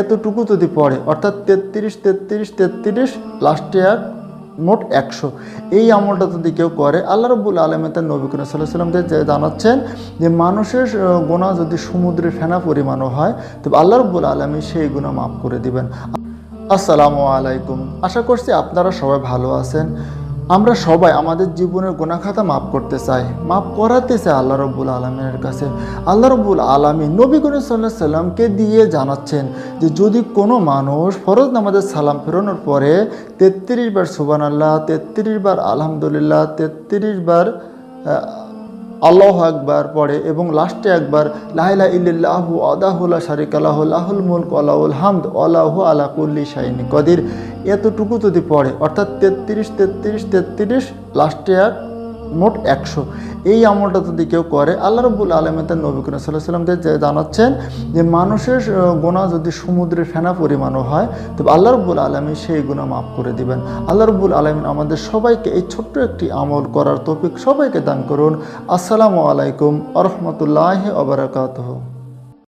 এতটুকু যদি পড়ে, অর্থাৎ তেত্রিশ তেত্রিশ তেত্রিশ লাস্টে এক মোট একশো। এই আমলটা যদি কেউ করে, আল্লাহ রব্বুল আলমে তার নবী করিম সাল্লাহ সাল্লামকে যে জানাচ্ছেন যে মানুষের গোনা যদি সমুদ্রের ফেনা পরিমাণও হয়, তবে আল্লাহ রব্বুল আলমী সেই গুণা মাফ করে দিবেন। আসসালামু আলাইকুম। আশা করছি আপনারা সবাই ভালো আছেন। আমরা সবাই আমাদের জীবনের গোনাখাতা মাফ করতে চাই, মাফ করাতে চাই আল্লাহ রব্বুল আলমিনের কাছে। আল্লাহ রব্বুল আলমী নবী করিম সাল্লাহ সাল্লামকে দিয়ে জানাচ্ছেন যে, যদি কোনো মানুষ ফরজ নামাজের সালাম ফেরানোর পরে তেত্রিশ বার সুবান আল্লাহ তেত্রিশ বার আলহামদুলিল্লাহ, তেত্রিশ বার আল্লাহ একবার পড়ে এবং লাস্টে একবার লাহিলা ইল্লাহু আদাহুল্লা শারিক আল্লাহ লাহুল মুলক আল্লাহুল হামদ আল্লাহ আলা কুল্লি শাইনি কদির। এতটুকু যদি পড়ে, অর্থাৎ তেত্রিশ তেত্রিশ তেত্রিশ, লাস্টে এক মোট একশো। এই আমলটা যদি কেউ করে, আল্লাহ রব্বুল আলমে তার নবী করিম যে জানাচ্ছেন যে মানুষের গোনা যদি সমুদ্রে ফেনা পরিমাণও হয় তবে আল্লাহ রব্বুল আলমী সেই গুণা মাফ করে দিবেন। আল্লাহ রব্বুল আলমিন আমাদের সবাইকে এই ছোট্ট একটি আমল করার তৌফিক সবাইকে দান করুন। আসসালামু আলাইকুম আরহামতুল্লাহ রহমতুল্লাহ আবরাকাতহ